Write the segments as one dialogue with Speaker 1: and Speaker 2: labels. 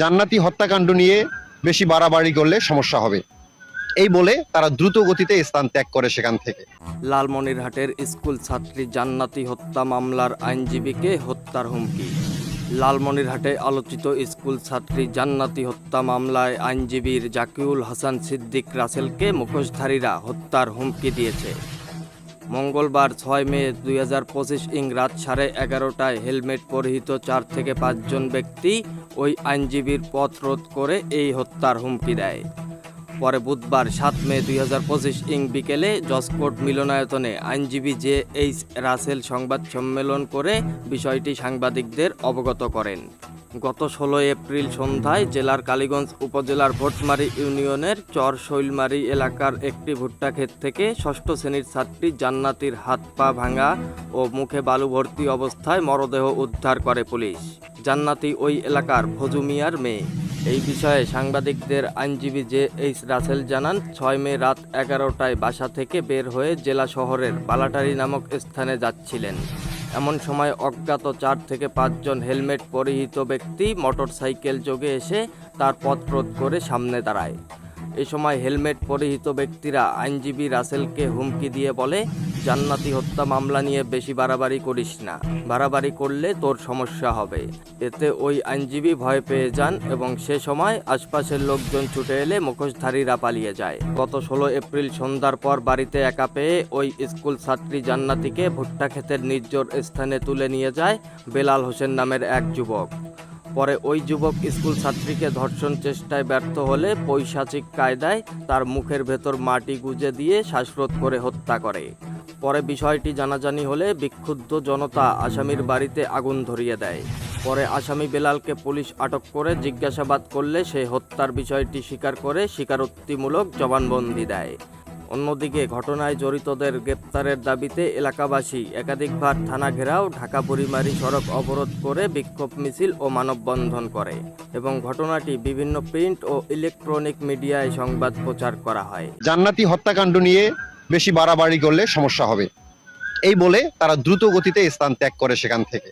Speaker 1: জান্নাতি হত্যাকাণ্ড নিয়ে বেশি বাড়াবাড়ি করলে সমস্যা হবে। এই বলে তারা দ্রুত গতিতে স্থান ত্যাগ করে সেখান থেকে।
Speaker 2: লালমনিরহাটের স্কুল ছাত্রী জান্নাতি হত্যা মামলার আইনজীবীকে হত্যার হুমকি। লালমনিরহাটে আলোচিত স্কুল ছাত্রী জান্নাতি হত্যা মামলায় আইনজীবীর জাকিউল হাসান সিদ্দিক রাসেলকে মুখোশধারীরা হত্যার হুমকি দিয়েছে। মঙ্গলবার ছয় মে দুই হাজার পঁচিশ ইং রাত সাড়ে এগারোটায় হেলমেট পরিহিত চার থেকে পাঁচজন ব্যক্তি ওই আইনজীবীর পথ রোধ করে এই হত্যার হুমকি দেয়। পরে বুধবার সাত মে দুই হাজার পঁচিশ ইং বিকেলে জসকোট মিলনায়তনে আইনজীবী জে এইচ রাসেল সংবাদ সম্মেলন করে বিষয়টি সাংবাদিকদের অবগত করেন। গত ষোলো এপ্রিল সন্ধ্যায় জেলার কালীগঞ্জ উপজেলার ভোটমারি ইউনিয়নের চর শৈলমারি এলাকার একটি ভুট্টা ক্ষেত থেকে ষষ্ঠ শ্রেণির ছাত্রী জান্নাতির হাত পা ভাঙা ও মুখে বালু ভর্তি অবস্থায় মরদেহ উদ্ধার করে পুলিশ। জান্নাতি ওই এলাকার ভজু মিয়ার মেয়ে। এই বিষয়ে সাংবাদিকদের আইনজীবী জে এইচ রাসেল জানান, ছয় মে রাত এগারোটায় বাসা থেকে বের হয়ে জেলা শহরের বালাটারি নামক স্থানে যাচ্ছিলেন। এমন সময় অজ্ঞাত চার থেকে পাঁচজন হেলমেট পরিহিত ব্যক্তি মোটরসাইকেল যোগে এসে তার পথ রোধ করে সামনে দাঁড়ায়। এ সময় হেলমেট পরিহিত ব্যক্তিরা আইনজীবী রাসেলকে হুমকি দিয়ে বলে জান্নাতি হত্যা মামলা নিয়ে বেশি বাড়াবাড়ি করিস না। বাড়াবাড়ি করলে তোর সমস্যা হবে। এতে ওই আইনজীবী ভয় পেয়ে যান এবং সে সময় আশপাশের লোকজন ছুটে এলে মুখোশধারীরা পালিয়ে যায়। গত ষোলো এপ্রিল সন্ধ্যার পর বাড়িতে একা পেয়ে ওই স্কুল ছাত্রী জান্নাতিকে ভুট্টা ক্ষেতের নির্জর স্থানে তুলে নিয়ে যায় বেলাল হোসেন নামের এক যুবক। পরে ওই যুবক স্কুল ছাত্রীকে ধর্ষণ চেষ্টায় ব্যর্থ হলে পৈশাচিক কায়দায় তার মুখের ভেতর মাটি গুজে দিয়ে শ্বাসরোধ করে হত্যা করে। পরে বিষয়টি জানাজানি হলে বিক্ষুব্ধ জনতা আসামির বাড়িতে আগুন ধরিয়ে দেয়। পরে আসামি বেলালকে পুলিশ আটক করে জিজ্ঞাসাবাদ করলে সে হত্যার বিষয়টি স্বীকার করে স্বীকারোক্তিমূলক জবানবন্দি দেয়। অন্যদিকে ঘটনায় জড়িতদের গ্রেপ্তারের দাবিতে এলাকাবাসী একাধিকবার থানা ঘেরাও, ঢাকা বুড়িমারি সড়ক অবরোধ করে বিক্ষোভ মিছিল ও মানববন্ধন করে এবং ঘটনাটি বিভিন্ন প্রিন্ট ও ইলেকট্রনিক মিডিয়ায় সংবাদ প্রচার করা হয়।
Speaker 1: জান্নাতি হত্যাকাণ্ড নিয়ে বেশি বাড়াবাড়ি করলে সমস্যা হবে। এই বলে তারা দ্রুত গতিতে স্থান ত্যাগ করে সেখান থেকে।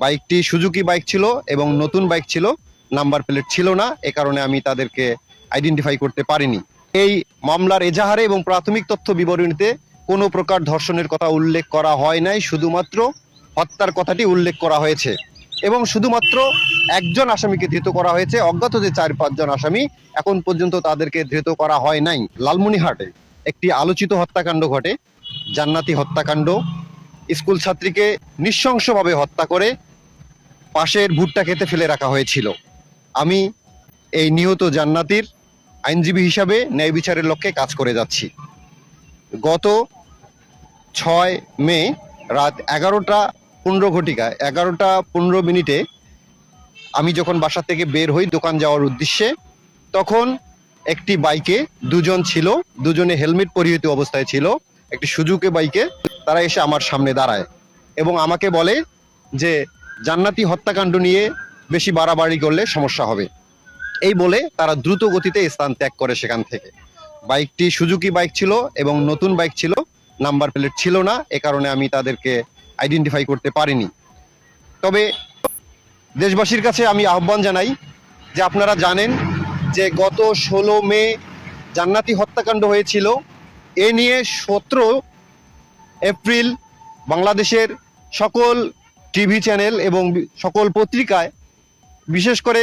Speaker 1: বাইকটি সুজুকি বাইক ছিল এবং নতুন বাইক ছিল, নাম্বার প্লেট ছিল না, এ কারণে আমি তাদেরকে আইডেন্টিফাই করতে পারিনি। এই মামলার এজাহারে এবং প্রাথমিক তথ্য বিবরণীতে কোনো প্রকার ধর্ষণের কথা উল্লেখ করা হয় নাই, শুধুমাত্র হত্যার কথাটি উল্লেখ করা হয়েছে। এবং শুধুমাত্র একজন আসামিকে ধৃত করা হয়েছে, অজ্ঞাত যে চার পাঁচজন আসামি, এখন পর্যন্ত তাদেরকে ধৃত করা হয় নাই লালমনিহাটে একটি আলোচিত হত্যাকাণ্ড ঘটে। জান্নাতি হত্যাকাণ্ড। স্কুল ছাত্রীকে নৃশংসভাবে হত্যা করে পাশের ভুট্টা খেতে ফেলে রাখা হয়েছিল। আমি এই নিহত জান্নাতির আইনজীবী হিসাবে ন্যায় বিচারের লক্ষ্যে কাজ করে যাচ্ছি। গত ছয় মে রাত এগারোটা পনেরো ঘটিকা, এগারোটা পনেরো মিনিটে আমি যখন বাসা থেকে বের হই দোকান যাওয়ার উদ্দেশ্যে, তখন একটি বাইকে দুজন ছিল, দুজনে হেলমেট পরিহিত অবস্থায় ছিল, একটি সুজুকে বাইকে, তারা এসে আমার সামনে দাঁড়ায় এবং আমাকে বলে যে, জান্নাতি হত্যাকাণ্ড নিয়ে বেশি বাড়াবাড়ি করলে সমস্যা হবে। এই বলে তারা দ্রুত গতিতে স্থান ত্যাগ করে সেখান থেকে। বাইকটি সুজুকি বাইক ছিল এবং নতুন বাইক ছিল, নাম্বার প্লেট ছিল না, এ কারণে আমি তাদেরকে আইডেন্টিফাই করতে পারিনি। তবে দেশবাসীর কাছে আমি আহ্বান জানাই যে আপনারা জানেন যে গত ষোলো মে জান্নাতি হত্যাকাণ্ড হয়েছিল, এ নিয়ে সতেরো এপ্রিল বাংলাদেশের সকল টিভি চ্যানেল এবং সকল পত্রিকায় বিশেষ করে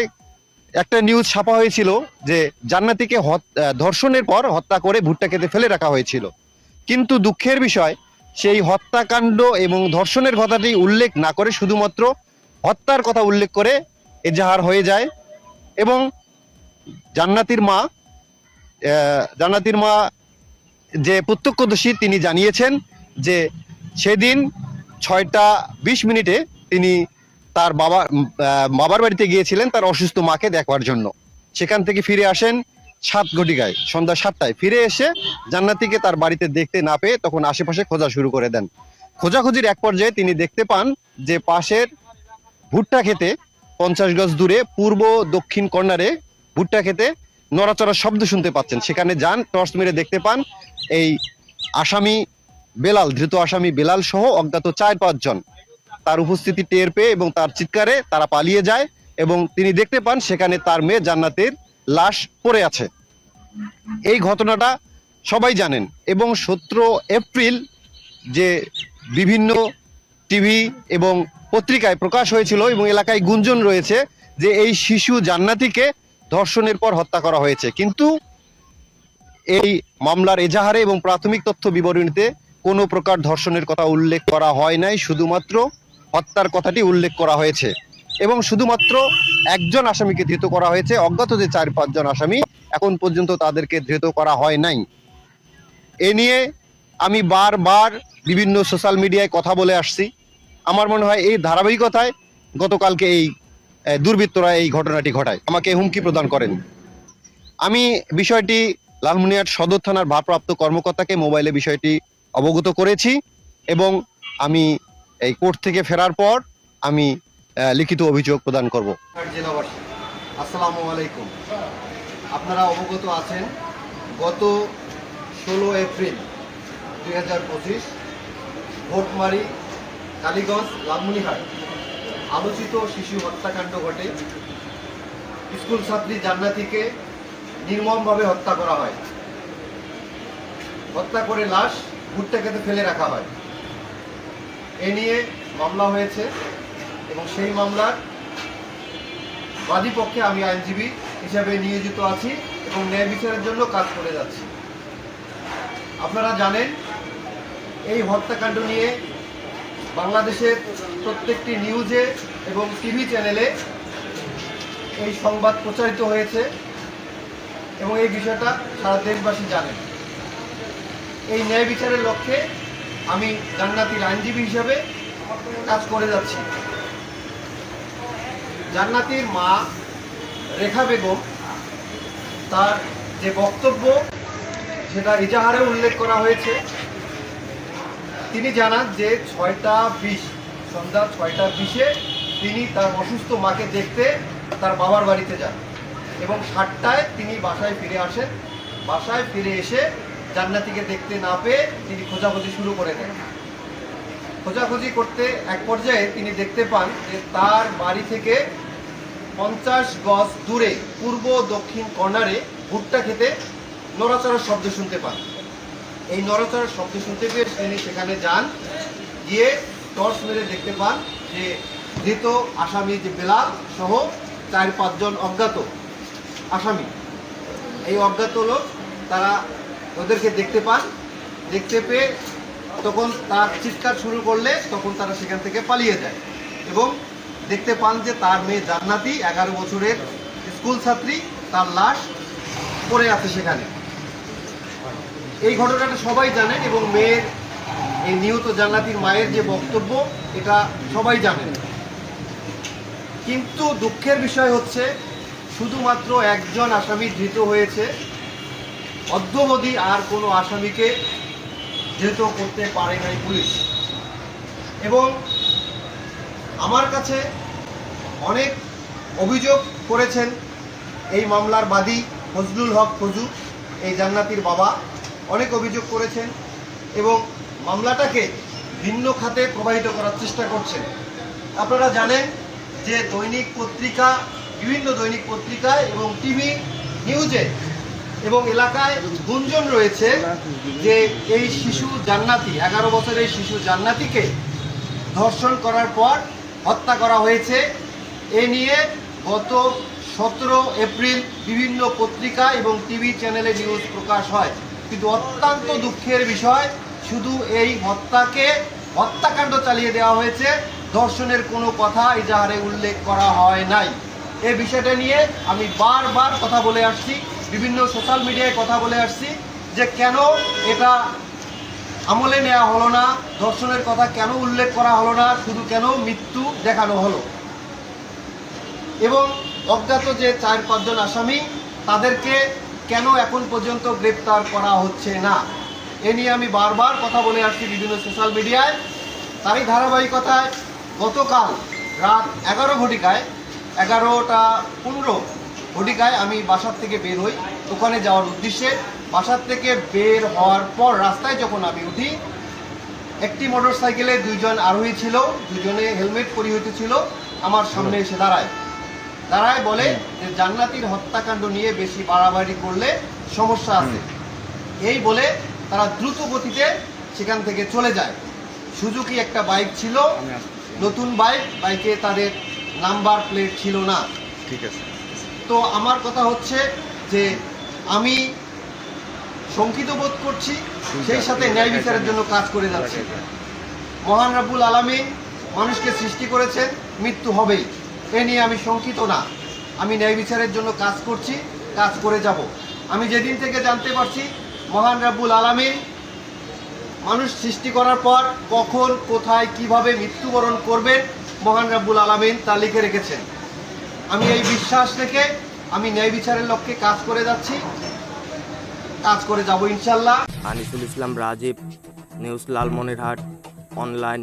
Speaker 1: একটা নিউজ ছাপা হয়েছিল যে জান্নাতিকে ধর্ষণের পর হত্যা করে ভুট্টা খেতে ফেলে রাখা হয়েছিল। কিন্তু দুঃখের বিষয়, সেই হত্যাকাণ্ড এবং ধর্ষণের কথাটি উল্লেখ না করে শুধুমাত্র হত্যার কথা উল্লেখ করে এজাহার হয়ে যায় এবং জান্নাতির মা জান্নাতির মা যে প্রত্যক্ষদর্শী তিনি জানিয়েছেন যে সেদিন ছয়টা বিশ মিনিটে তিনি তার বাবা বাবার বাড়িতে গিয়েছিলেন তার অসুস্থ মাকে দেখবার জন্য। সেখান থেকে ফিরে আসেন সাত ঘটিকায়, সন্ধ্যা সাতটায়। ফিরে এসে জান্নাতিকে তার বাড়িতে দেখতে না পেয়ে তখন আশেপাশে খোঁজা শুরু করে দেন। খোঁজাখুঁজির এক পর্যায়ে তিনি দেখতে পান যে পাশের ভুট্টা খেতে পঞ্চাশ গজ দূরে পূর্ব দক্ষিণ কর্নারে ভুট্টা খেতে নড়াচড়ার শব্দ শুনতে পাচ্ছেন। সেখানে যান, টর্চ মেরে দেখতে পান এই আসামি বেলাল, ধৃত আসামি বেলাল সহ অজ্ঞাত চার পাঁচজন তার উপস্থিতি টের পেয়ে এবং তার চিৎকারে তারা পালিয়ে যায় এবং তিনি দেখতে পান সেখানে তার মেয়ে জান্নাতের লাশ পড়ে আছে। এই ঘটনাটা সবাই জানেন এবং সতেরো এপ্রিল যে বিভিন্ন টিভি এবং পত্রিকায় প্রকাশ হয়েছিল এবং এলাকায় গুঞ্জন রয়েছে যে এই শিশু জান্নাতিকে ধর্ষণের পর হত্যা করা হয়েছে। কিন্তু এই মামলার এজাহারে এবং প্রাথমিক তথ্য বিবরণীতে কোনো প্রকার ধর্ষণের কথা উল্লেখ করা হয় নাই, শুধুমাত্র হত্যার কথাটি উল্লেখ করা হয়েছে। এবং শুধুমাত্র একজন আসামিকে ধৃত করা হয়েছে, অজ্ঞাত যে চার, পাঁচজন আসামি এখন পর্যন্ত তাদেরকে ধৃত করা হয় নাই। এ নিয়ে আমি বারবার বিভিন্ন সোশ্যাল মিডিয়ায় কথা বলে আসছি। আমার মনে হয় এই ধারাবাহিকতায় গতকালকে এই দুর্বৃত্তরা এই ঘটনাটি ঘটায়। আমাকে হুমকি প্রদান করেন। আমি বিষয়টি লালমনিরহাট সদর থানার ভারপ্রাপ্ত কর্মকর্তাকে মোবাইলে বিষয়টি অবগত করেছি এবং আমি এই কোর্ট থেকে ফেরার পর আমি লিখিত অভিযোগ প্রদান করব। আসসালামু আলাইকুম। আপনারা অবগত আছেন, গত ষোলো এপ্রিল দুই হাজার পঁচিশ, ভোটমারি, কালীগঞ্জ, লালমনিরহাট আলোচিত শিশু হত্যাকাণ্ড ঘটে। স্কুল ছাত্রী জান্নাতিকে নির্মমভাবে হত্যা করা হয়। হত্যা করে লাশ ভুট্টা খেতে ফেলে রাখা হয়। এ নিয়ে মামলা হয়েছে এবং সেই মামলার বাদী পক্ষে আমি আইনজীবী হিসাবে নিয়োজিত আছি এবং ন্যায় বিচারের জন্য কাজ করে যাচ্ছি। আপনারা জানেন, এই হত্যাকাণ্ড নিয়ে বাংলাদেশের প্রত্যেকটি নিউজে এবং টিভি চ্যানেলে এই সংবাদ প্রচারিত হয়েছে এবং এই বিষয়টা সারা দেশবাসী জানেন এই ন্যায় বিচারের লক্ষ্যে আমি জান্নাতির আইনজীবী হিসেবে কাজ করে যাচ্ছি। জান্নাতির মা রেখা বেগম তার যে বক্তব্য, সেটা ইজাহারে উল্লেখ করা হয়েছে। তিনি জানান যে ছয়টা বিশ, সন্ধ্যা ছয়টা বিশে তিনি তার অসুস্থ মাকে দেখতে তার বাবার বাড়িতে যান এবং সাতটায় তিনি বাসায় ফিরে আসেন। বাসায় ফিরে এসে জান্নাতিকে দেখতে না পেয়ে তিনি খোঁজাখুঁজি শুরু করে দেন। খোঁজাখুঁজি করতে এক পর্যায়ে তিনি দেখতে পান যে তার বাড়ি থেকে পঞ্চাশ গজ দূরে, পূর্ব দক্ষিণ কর্নারে ভুট্টা খেতে নড়াচড়ার শব্দ শুনতে পান। এই নড়াচড়ার শব্দ শুনতে পেয়ে তিনি সেখানে যান। গিয়ে টর্চ মেরে দেখতে পান যে ধৃত আসামি যে বেলাল সহ চার, পাঁচজন অজ্ঞাত। আসামি। এই অজ্ঞাত লোক তারা ওদেরকে দেখতে পান। দেখতে পেয়ে তখন তার চিৎকার শুরু করলে তখন তারা সেখান থেকে পালিয়ে যায় এবং দেখতে পান যে তার মেয়ে জান্নাতি, এগারো বছরের স্কুল ছাত্রী, তার লাশ পড়ে আছে সেখানে। এই ঘটনাটা সবাই জানেন এবং মেয়ের এই নিহত জান্নাতির মায়ের যে বক্তব্য, এটা সবাই জানেন। কিন্তু দুঃখের বিষয় হচ্ছে, শুধুমাত্র একজন আসামি ধৃত হয়েছে। অদ্যবধি আর কোনো আসামিকে ধৃত করতে পারে নাই পুলিশ। এবং আমার কাছে অনেক অভিযোগ করেছেন এই মামলার বাদী ফজলুল হক ফজু, এই জান্নাতির বাবা। অনেক অভিযোগ করেছেন এবং মামলাটাকে ভিন্ন খাতে প্রবাহিত করার চেষ্টা করছেন। আপনারা জানেন যে দৈনিক পত্রিকা, বিভিন্ন দৈনিক পত্রিকায় এবং টিভি নিউজে এবং এলাকায় গুঞ্জন রয়েছে যে এই শিশু জান্নাতি, এগারো বছরের শিশু জান্নাতিকে ধর্ষণ করার পর হত্যা করা হয়েছে। এ নিয়ে গত সতেরো এপ্রিল বিভিন্ন পত্রিকা এবং টিভি চ্যানেলে নিউজ প্রকাশ হয়। কিন্তু অত্যন্ত দুঃখের বিষয়, শুধু এই হত্যাকে হত্যাকাণ্ড চালিয়ে দেওয়া হয়েছে, ধর্ষণের কোনো কথা ইজাহারে উল্লেখ করা হয় নাই। এ বিষয়টা নিয়ে আমি বারবার কথা বলে আসছি, বিভিন্ন সোশ্যাল মিডিয়ায় কথা বলে আসছি যে কেন এটা আমলে নেওয়া হলো না, ধর্ষণের কথা কেন উল্লেখ করা হলো না, শুধু কেন মৃত্যু দেখানো হলো। এবং অজ্ঞাত যে চার পাঁচজন আসামি, তাদেরকে কেন এখন পর্যন্ত গ্রেপ্তার করা হচ্ছে না? এ নিয়ে আমি বারবার কথা বলে আসছি বিভিন্ন সোশ্যাল মিডিয়ায়। তারই ধারাবাহিকতায় গতকাল রাত এগারো ঘটিকায়, এগারোটা পনেরো ঘটিকায় আমি বাসার থেকে বের হই। দোকানে যাওয়ার উদ্দেশ্যে বাসার থেকে বের হওয়ার পর রাস্তায় যখন আমি উঠি, একটি মোটর সাইকেলে দুইজন আরোহী ছিল, দুজনে হেলমেট পরিহিত ছিল, আমার সামনে এসে দাঁড়ায়। তারাই বলে যে জান্নাতির হত্যাকাণ্ড নিয়ে বেশি বাড়াবাড়ি করলে সমস্যা আছে। এই বলে তারা দ্রুত গতিতে সেখান থেকে চলে যায়। সুজুকি একটা বাইক ছিল নতুন বাইক বাইকে তাদের নাম্বার প্লেট ছিল না।
Speaker 3: ঠিক আছে।
Speaker 1: তো আমার কথা হচ্ছে যে আমি শঙ্কিত বোধ করছি সেই সাথে ন্যায় বিচারের জন্য কাজ করে যাচ্ছি। মহান রাবুল আলামিন মানুষকে সৃষ্টি করেছেন মৃত্যু হবেই। এ নিয়ে আমি শঙ্কিত না। আমি ন্যায় বিচারের জন্য কাজ করছি, কাজ করে যাব। আমি যেদিন থেকে জানতে পারছি, মহান রাব্বুল আলামিন মানুষ সৃষ্টি করার পর কখন, কোথায়, কীভাবে মৃত্যুবরণ করবেন, মহান রাব্বুল আলামিন তা লিখে রেখেছেন। আমি এই বিশ্বাস রেখে আমি ন্যায় বিচারের লক্ষ্যে কাজ করে যাচ্ছি, কাজ করে যাব ইনশাল্লাহ
Speaker 2: আনিসুল ইসলাম রাজীব, নিউজ লালমনিরহাট, অনলাইন।